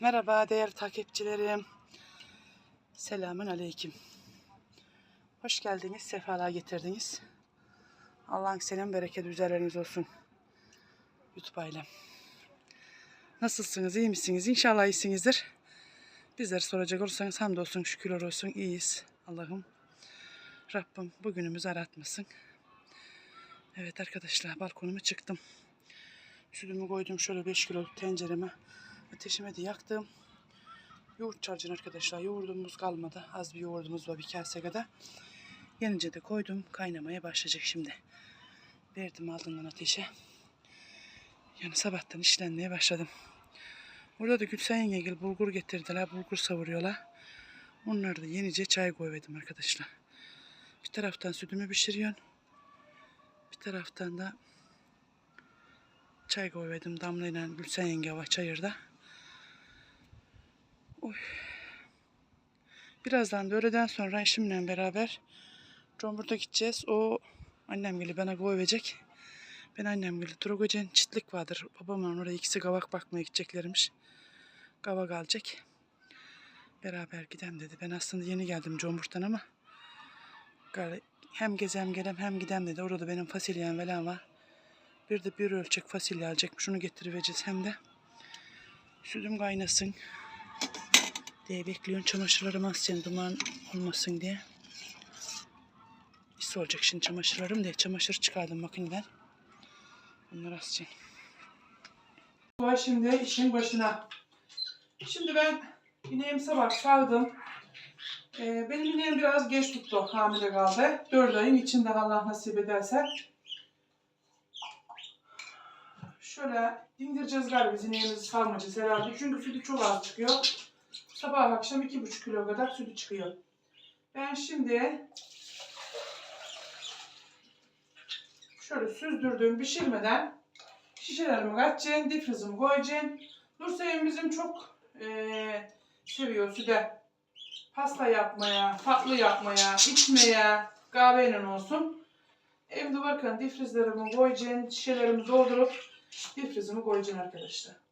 Merhaba değerli takipçilerim. Selamün aleyküm. Hoş geldiniz, sefalar getirdiniz. Allah'ın selam bereket üzerleriniz olsun. YouTube ailem. Nasılsınız, iyi misiniz? İnşallah iyisinizdir. Bizleri soracak olursanız hamdolsun, şükürler olsun, iyiyiz. Allah'ım Rabbim bugünümüzü aratmasın. Evet arkadaşlar balkonuma çıktım. Sütümü koydum şöyle 5 kilo tencereme. Ateşime de yaktım. Yoğurt çarcın arkadaşlar. Yoğurdumuz kalmadı. Az bir yoğurdumuz var bir kase kadar. Yenince de koydum. Kaynamaya başlayacak şimdi. Verdim altından ateşe. Yani sabahtan işlenmeye başladım. Burada da Gülsen yengegil bulgur getirdiler. Bulgur savuruyorlar. Onları da yenice çay koymadım arkadaşlar. Bir taraftan sütümü pişiriyorsun. Bir taraftan da çay koymadım. Damla ile Gülsen yenge var çayırda. Oy. Birazdan da öğleden sonra eşimle beraber Comburt'a gideceğiz. O annem gibi bana koyacak. Ben annem gibi Trogojen çitlik vardır. Babamla oraya ikisi kavak bakmaya gideceklermiş. Kavak alacak. Beraber gidem dedi. Ben aslında yeni geldim Comburt'tan ama hem gezem gelem hem gidem dedi. Orada benim fasulyem falan var. Bir de bir ölçek fasulye alacakmış. Onu getiriveceğiz hem de. Sütüm kaynasın diye bekliyorum. Çamaşırlarım asacağım duman olmasın diye. İs olacak şimdi çamaşırlarım diye. Çamaşır çıkardım makineden. Bunları asacağım. Var şimdi işin başına. Şimdi ben ineğimi sabah sağdım. Ee, benim ineğim biraz geç tuttu. Hamile kaldı. 4 ayın içinde Allah nasip ederse. Şöyle dindireceğiz galiba ineğimizi salmayacağız herhalde. Çünkü sütü çok az çıkıyor. Sabah akşam iki buçuk kilo kadar sütü çıkıyor. Ben şimdi şöyle süzdürdüğüm pişirmeden şişelerimi kaçacağım, difrizimi koyacağım. Nursevim bizim çok eee seviyor süde. Pasta yapmaya, tatlı yapmaya, içmeye, kahveyle olsun. Evde bakın difrizlerimi koyacağım, şişelerimi doldurup difrizimi koyacağım arkadaşlar.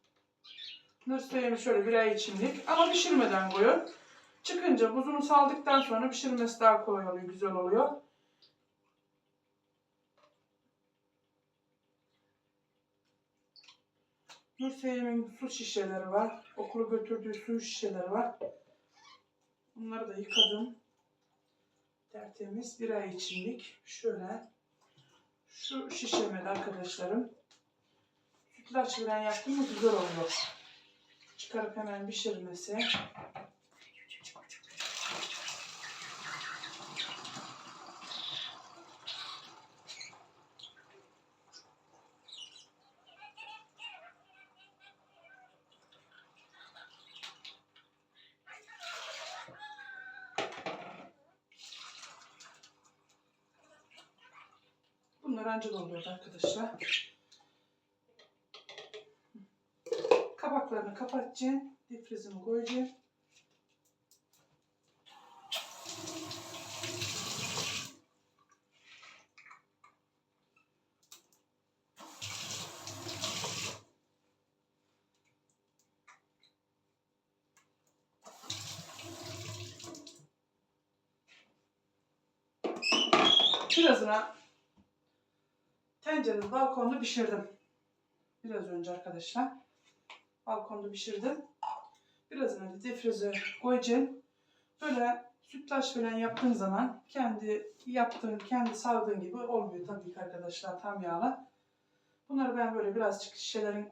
Nursevimi şöyle bir ay içimlik ama pişirmeden koyun. Çıkınca buzunu saldıktan sonra pişirmesi daha kolay oluyor, güzel oluyor. Nursevim'in su şişeleri var. Okula götürdüğü su şişeleri var. Bunları da yıkadım. Tertemiz bir ay içimlik. Şöyle şu şişeme de arkadaşlarım. Sütlaç falan yaptım mı güzel oluyor. Çıkarıp hemen pişirmesi. Bunlar ancak oluyor arkadaşlar. Kapatacağım. Difrizimi koyacağım. Birazına tencerenin balkonda pişirdim. Biraz önce arkadaşlar. Balkonda pişirdim. Birazını da difrize koyacağım. Böyle sütlaç falan yaptığın zaman kendi yaptığın, kendi sağdığın gibi olmuyor tabii ki arkadaşlar tam yağla. Bunları ben böyle birazcık şişelerin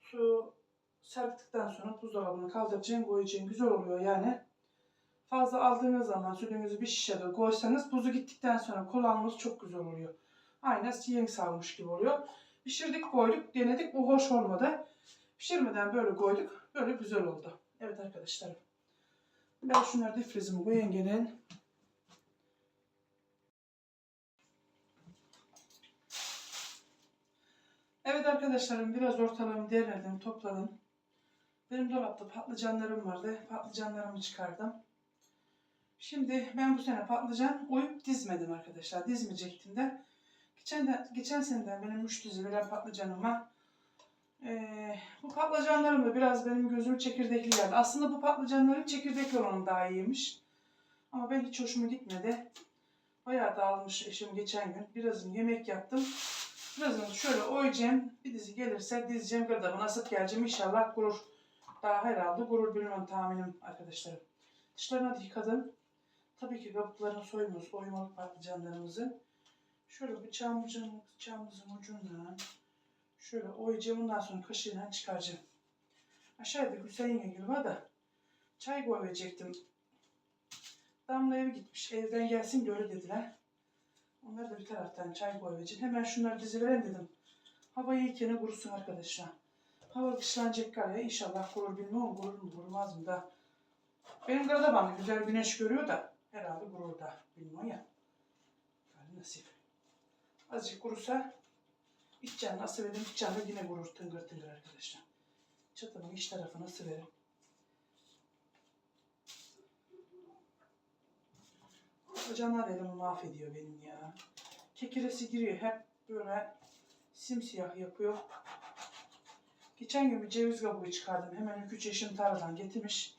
su serptikten sonra buzdolabına kaldıracağım, koyacağım. Güzel oluyor yani. Fazla aldığınız zaman sütünüzü bir şişede koysanız buzu gittikten sonra kullanmanız çok güzel oluyor. Aynen yeni salmış gibi oluyor. Pişirdik koyduk denedik bu hoş olmadı. Pişirmeden böyle koyduk. Böyle güzel oldu. Evet arkadaşlar. Ben şunları difrizimi koyayım gene. Evet arkadaşlarım biraz ortalığımı derledim, topladım. Benim dolapta patlıcanlarım vardı. Patlıcanlarımı çıkardım. Şimdi ben bu sene patlıcan oyup dizmedim arkadaşlar. Dizmeyecektim de. Geçen, de, geçen seneden benim üç dizi veren patlıcanım var. Ee, bu patlıcanlarım da biraz benim gözümü çekirdekli geldi. Aslında bu patlıcanların çekirdekli olanı daha iyiymiş. Ama ben hiç hoşuma gitmedi. Bayağı dağılmış eşim geçen gün. Birazını yemek yaptım. Birazını şöyle oyacağım. Bir dizi gelirse dizeceğim gırdabı nasıl geleceğim inşallah gurur. Daha herhalde gurur bilmem tahminim arkadaşlarım. Dışlarına da yıkadım. Tabii ki kabuklarını soymuyoruz. Oymalık patlıcanlarımızı. Şöyle bıçağımızın, bıçağımızın ucundan şöyle oyacağım. Ondan sonra kaşığıyla çıkaracağım. Aşağıda Hüseyin yengil var da çay koyacaktım. Damla eve gitmiş. Evden gelsin de öyle dediler. Onlar da bir taraftan çay koyacak. Hemen şunları diziverelim dedim. Hava iyiyken kurusun arkadaşlar. Hava kışlanacak galiba. İnşallah kurur bilmem kurur mu kurmaz mı da. Benim karada bana güzel güneş görüyor da herhalde kurur da bilmiyorum ya. Yani nasip. Azıcık kurusa iç canı nasıl verin iç canı yine kurur tıngır tıngır arkadaşlar. Çatımın iç tarafı nasıl verin. Patlıcanlar elimi mahvediyor benim ya. Kekiresi giriyor hep böyle simsiyah yapıyor. Geçen gün bir ceviz kabuğu çıkardım. Hemen 3 yaşım tarladan getirmiş.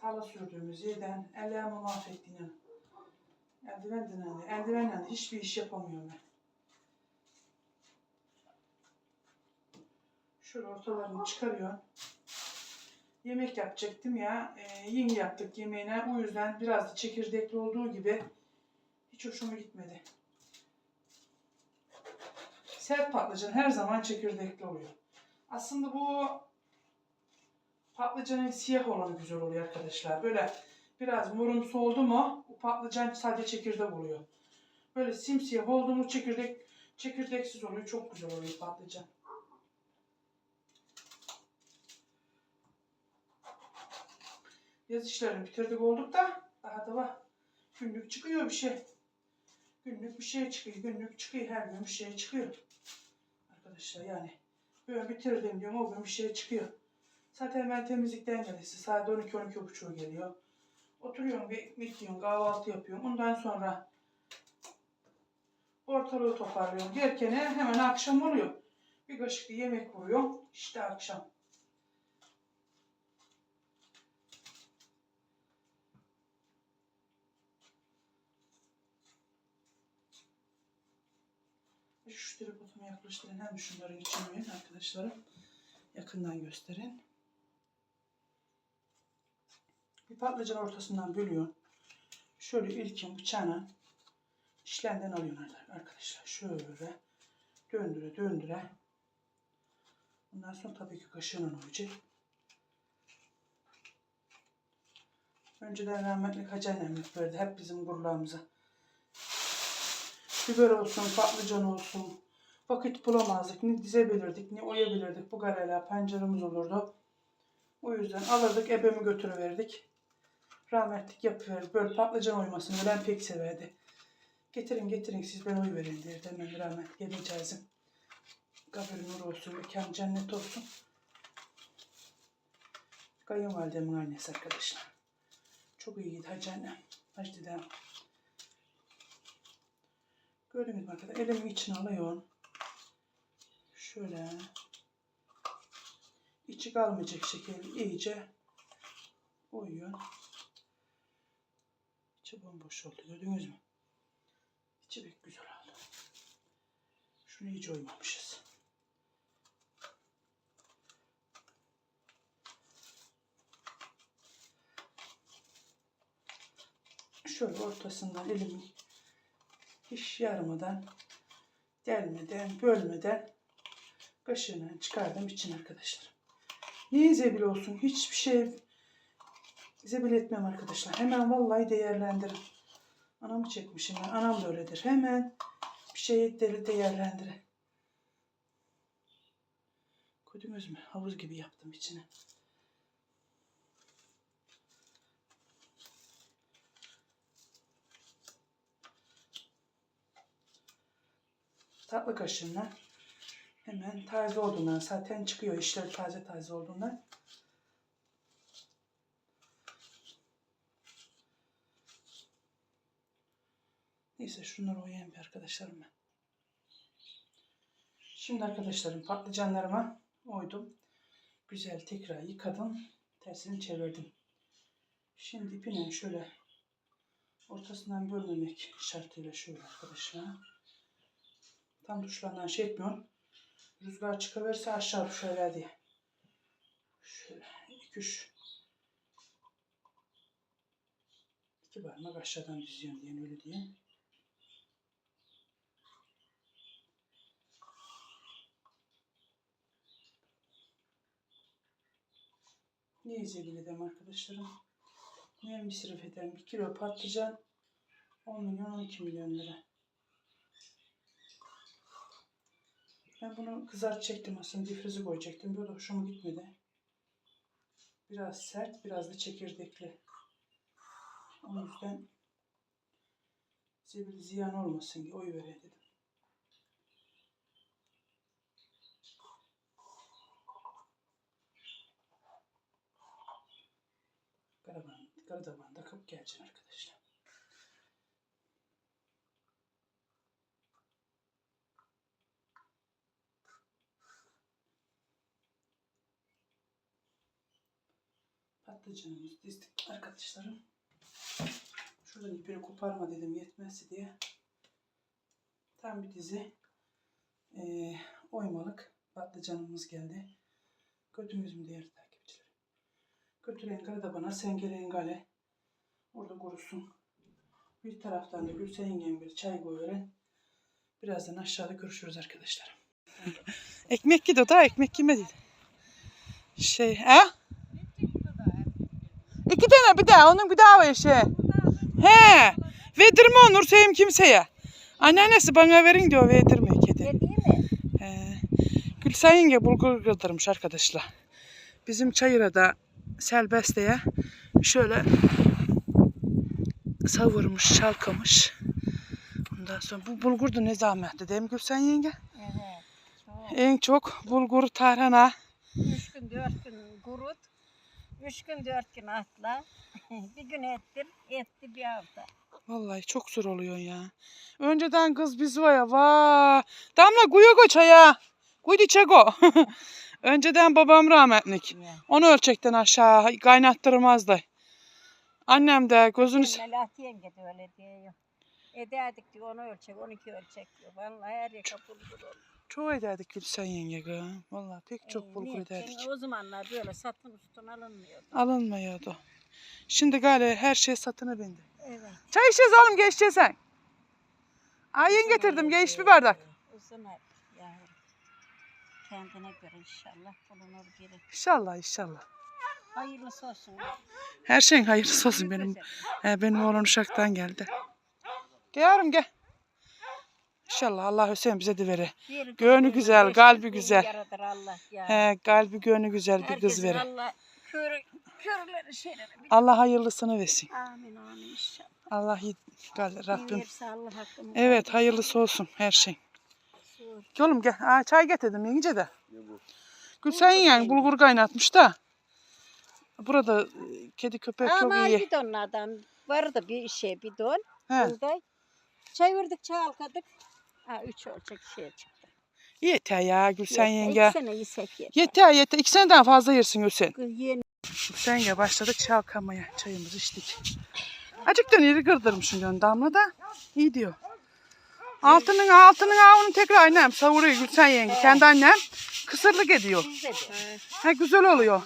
Tarla sürdüğümüz yerden ellerimi mahvettiğini. Eldivenden hani, eldivenle hiçbir iş yapamıyorum ben. Şöyle ortalarını çıkarıyorum. Yemek yapacaktım ya. E, yeni yaptık yemeğine. O yüzden biraz da çekirdekli olduğu gibi hiç hoşuma gitmedi. Sert patlıcan her zaman çekirdekli oluyor. Aslında bu patlıcanın siyah olanı güzel oluyor arkadaşlar. Böyle biraz morumsu oldu mu bu patlıcan sadece çekirdek oluyor. Böyle simsiyah oldu mu çekirdek çekirdeksiz oluyor. Çok güzel oluyor patlıcan. Yaz işlerini bitirdik olduk da daha da var. Günlük çıkıyor bir şey. Günlük bir şey çıkıyor. Günlük çıkıyor. Her gün bir şey çıkıyor. Arkadaşlar yani. Böyle bitirdim diyorum o gün bir şey çıkıyor. Zaten ben temizlikten gelirse saat 12-12 buçuğu geliyor. Oturuyorum bir ekmek kahvaltı yapıyorum. Ondan sonra ortalığı toparlıyorum. Derken hemen akşam oluyor. Bir kaşık yemek vuruyorum. İşte akşam. Şu tripodumu yaklaştırın. Hem şunları geçirmeyin arkadaşlarım. Yakından gösterin. Bir patlıcan ortasından bölüyorsun. Şöyle ilkin bıçağına işlenden alıyorsun arkadaşlar. Şöyle döndüre döndüre. Ondan sonra tabii ki kaşığına olacak. Önceden rahmetli Hacı annem yapardı hep bizim buralarımıza. Biber olsun, patlıcan olsun. Vakit bulamazdık. Ne dizebilirdik, ne oyabilirdik. Bu gareler pancarımız olurdu. O yüzden alırdık, ebemi götürüverdik. Rahmetlik yapıverdi. Böyle patlıcan oymasını ben pek severdi. Getirin getirin siz ben oy verin derdi. Hemen rahmetlik geleceğizim. Kabri nur olsun, mekan cennet olsun. Kayınvalidemin annesi arkadaşlar. Çok iyiydi hacı annem. Hacı dedem. Gördüğünüz gibi elimin içine alıyorum. Şöyle içi kalmayacak şekilde iyice oyuyor. İçi bomboş oldu gördünüz mü? İçi pek güzel oldu. Şunu iyice oymamışız. Şöyle ortasından elimi hiç yarmadan, delmeden, bölmeden kaşığını çıkardım için arkadaşlar. Niye zebil olsun? Hiçbir şey zebil etmem arkadaşlar. Hemen vallahi değerlendirin. Anamı çekmişim ben. Anam da öyledir. Hemen bir şeyi de değerlendirin. Gördünüz mü? Havuz gibi yaptım içine. Tatlı kaşığına hemen taze olduğundan zaten çıkıyor işler taze taze olduğundan. Neyse şunları oyayım bir arkadaşlarım. Şimdi arkadaşlarım patlıcanlarıma oydum. Güzel tekrar yıkadım. Tersini çevirdim. Şimdi ipine şöyle ortasından bölmemek şartıyla şöyle arkadaşlar. Tam tuşlarından şey etmiyorum. Rüzgar çıkıverse aşağı düşerler diye. Şöyle iki üç iki parmak aşağıdan düzüyorum diye öyle diye. Ne izleyebilirim arkadaşlarım? Ne misrif eden bir kilo patlıcan 10 milyon 12 milyon lira. Ben bunu kızartacaktım aslında difrize koyacaktım. Böyle hoşuma gitmedi. Biraz sert, biraz da çekirdekli. O yüzden size bir ziyan olmasın diye oy vereyim dedim. Karavan, Karadağ'dan takıp geleceğim arkadaşlar. Patlıcanımızı dizdik arkadaşlarım. Şuradan ipini koparma dedim yetmezse diye. Tam bir dizi eee, oymalık patlıcanımız geldi. Götümüz mü değerli takipçiler? Götüren kara bana sen gelen gale. Orada kurusun. Bir taraftan da Gülsen yengem bir çay koyuverin. Birazdan aşağıda görüşürüz arkadaşlar. ekmek gidiyor da ekmek yemedi. Şey, he? İki tane bir daha, onun bir daha var şey. He, verdirme Onur sevim kimseye. Anneannesi bana verin diyor, verdirme kedi. Yediği mi? He. Gülsen yenge bulgur kırdırmış arkadaşlar. Bizim çayıra selbesteye şöyle savurmuş, çalkamış. Ondan sonra bu bulgur da ne zahmetli değil mi Gülsen yenge? Evet. Çok. En çok bulgur, tarhana. Üç gün dört gün kurut. Üç gün dört gün atla. bir gün ettim. Etti bir hafta. Vallahi çok zor oluyor ya. Önceden kız biz var ya vaa. Damla koy çaya. Kuyu çeko. Önceden babam rahmetlik. Ya. Onu ölçekten aşağı kaynattırmazdı. Annem de gözünü... Melahat yenge de öyle diyor. Ederdik diyor onu ölçek, 12 ölçek diyor. Vallahi her yaka bulgur olur. Çok ederdik Gülsen yenge kız. Vallahi pek çok Ee, bulgur ederdik. Şimdi O zamanlar böyle satın üstün alınmıyordu. Alınmıyordu. Şimdi galiba her şey satına bindi. Evet. Çay içeceğiz oğlum geçeceğiz sen. Ayın getirdim geç bir bardak. Uzun yavrum. Kendine göre inşallah bulunur biri. İnşallah inşallah. Hayırlısı olsun. Her şeyin hayırlısı olsun benim. He, benim oğlan uşaktan geldi. Gel yavrum gel. İnşallah Allah Hüseyin bize de verir. Gönlü güzel, kalbi güzel. Yaradır Allah ya. He, kalbi gönlü güzel bir kız Herkesin verir. Allah kör, körleri şeyleri bilir. Allah hayırlısını versin. Amin amin inşallah. Allah iyi gal- Rabbim. Verirse Allah hakkını. Evet hayırlısı olsun her şey. Oğlum gel. Aa, çay getirdim yenge de. Gülsen Bulgur yani bulgur kaynatmış da. Burada e, kedi köpek çok Ama iyi. bidonlardan vardı bir şey bidon. He, Buğday. Çevirdik çalkadık. Ha üç ölçek şey çıktı. yeter ya Gülsen Yeter, yenge. İki sene yesek yeter. Yeter yeter. İki seneden fazla yersin Gülsen. Yeni Gülsen yenge başladık çalkamaya. Çayımızı içtik. Acıktan iri kırdırmışım diyorsun Damla da. İyi diyor. Altının altının avını tekrar annem savuruyor Gülsen yenge. Kendi annem kısırlık ediyor. Ha güzel oluyor.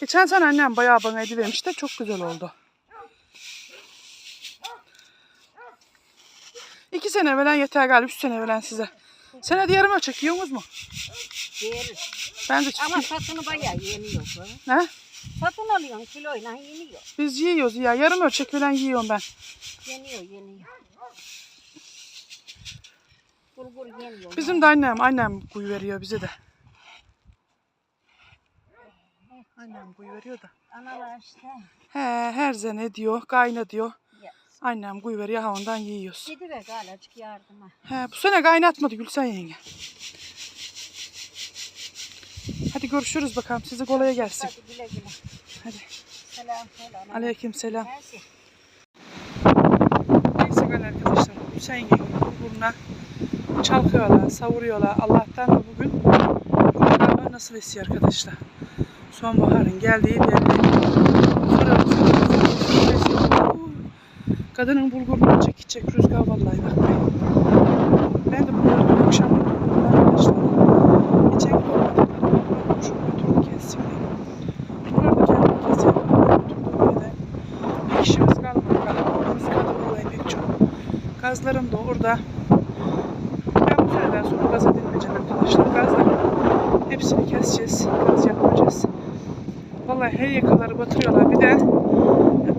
Geçen sene annem bayağı bana edivermiş de çok güzel oldu. İki sene evvelen yeter galiba. Üç sene evvelen size. Senede yarım ölçek yiyorsunuz mu? Yeriz. Ben de Ama çünkü... satını bayağı yeniyor. Ne? Satın alıyorsun kiloyla yeniyor. Biz yiyoruz ya. Yarım ölçek falan yiyorum ben. Yeniyor yeniyor. Bulgur yeniyor. Bizim de annem, annem kuyu veriyor bize de. Annem kuyu veriyor da. Analar işte. He, her sene diyor, kayna diyor. Annem kuyu veriyor, ha ondan yiyoruz. Gidi ve galacık yardıma. He, bu sene kaynatmadı Gülsen yenge. Hadi görüşürüz bakalım. Size kolay gelsin. Hadi güle güle. Hadi. Selam selam. Aleyküm selam. Neyse ben arkadaşlar Gülsen yengenin bulguruna çalkıyorlar, savuruyorlar. Allah'tan da bugün hava nasıl esiyor arkadaşlar. Sonbaharın geldiği belli. Fırıl fırıl. Kadının bulgurunu çekecek rüzgar vallahi bakmayın. Ben de bunları akşam götürdüm arkadaşlar. Geçen gün kessin diye. Bunları da kendim keserim. Götürdüm de. Bir işimiz kalmadı. Kalabalığımız kadın olayı çok. Gazlarım da orada. Ben bu süreden sonra gaz edilmeyeceğim arkadaşlar. Gazların hepsini keseceğiz. Gaz yapmayacağız. Vallahi her yakaları batırıyorlar. Bir de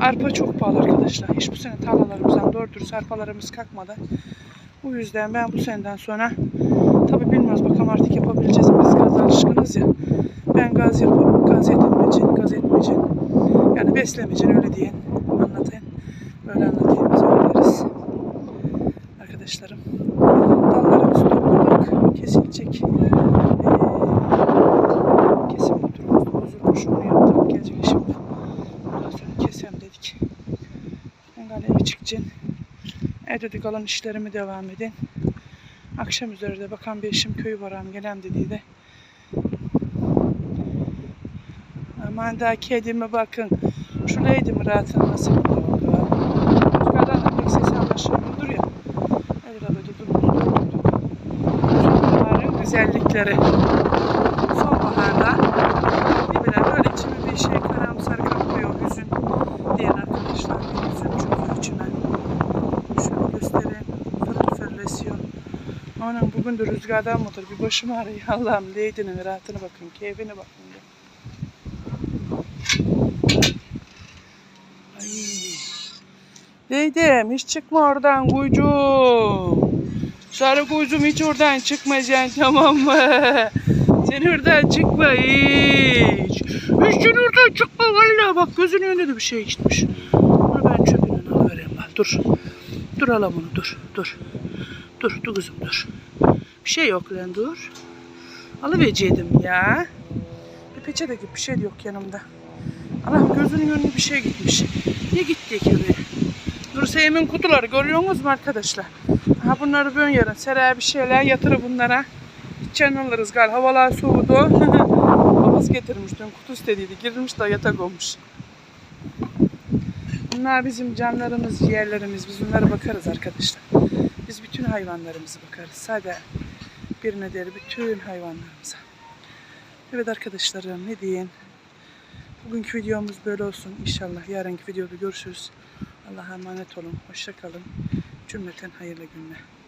arpa çok arkadaşlar. Hiç bu sene tarlalarımızdan doğru dürüst kalkmadı. Bu yüzden ben bu seneden sonra tabi bilmiyoruz bakalım artık yapabileceğiz mi? Biz gaz alışkınız ya. Ben gaz yapıp gaz yedirmeyeceğim, gaz etmeyeceğim. Yani beslemeyeceğim öyle diyen anlatayım. Böyle anlatayım biz öyle deriz. Arkadaşlarım. Dallarımızı topladık. Kesilecek. Ee, kesim oturumuz da bozulmuş. Onu yaptım. Gelecek şimdi. Ondan sonra kesem dedik. Ben galiba eve çıkacağım. Kalan işlerimi devam edin. Akşam üzeri de bakan bir eşim köyü varam gelen dediği de. Aman da kedime bakın. Şuradaydım rahatın nasıl oldu. Rüzgardan da durduk durduk. Sonbaharın güzellikleri. Sonbaharda dibine böyle içime bir şey karamsar kaplıyor hüzün diyen arkadaşlar. Bir hüzün çok içime. Şöyle göstereyim. Fırıl fırıl esiyor. De rüzgardan mıdır? Bir başım ağrıyor. Allah'ım Leydi'nin rahatına bakın. Keyfine bakın. Ay. Leydim hiç çıkma oradan kuycuğum. Sarı kuycuğum hiç oradan çıkmayacaksın tamam mı? Sen oradan çıkma hiç. Hiç sen oradan çıkma valla. Bak gözünün önünde de bir şey gitmiş. Bunu ben çöpünden alıvereyim ben. Dur. Dur ala bunu dur. Dur. Dur dur kızım dur. Bir şey yok lan dur. Alıvereceydim ya. Bir peçete gibi bir şey yok yanımda. Anam gözünün önüne bir şey gitmiş. Ne gitti ki oraya? Dur Sevim'in kutuları görüyorsunuz mu arkadaşlar? Ha bunları bön yarın. Seraya bir şeyler yatırı bunlara. İçen alırız galiba. Havalar soğudu. Babası getirmiş dün kutu istediydi. Girmiş de yatak olmuş. Bunlar bizim canlarımız, ciğerlerimiz. Biz bunlara bakarız arkadaşlar. Biz bütün hayvanlarımıza bakarız. Sadece birine değil, bütün hayvanlarımıza. Evet arkadaşlarım ne diyeyim. Bugünkü videomuz böyle olsun. İnşallah yarınki videoda görüşürüz. Allah'a emanet olun. Hoşça kalın. Cümleten hayırlı günler.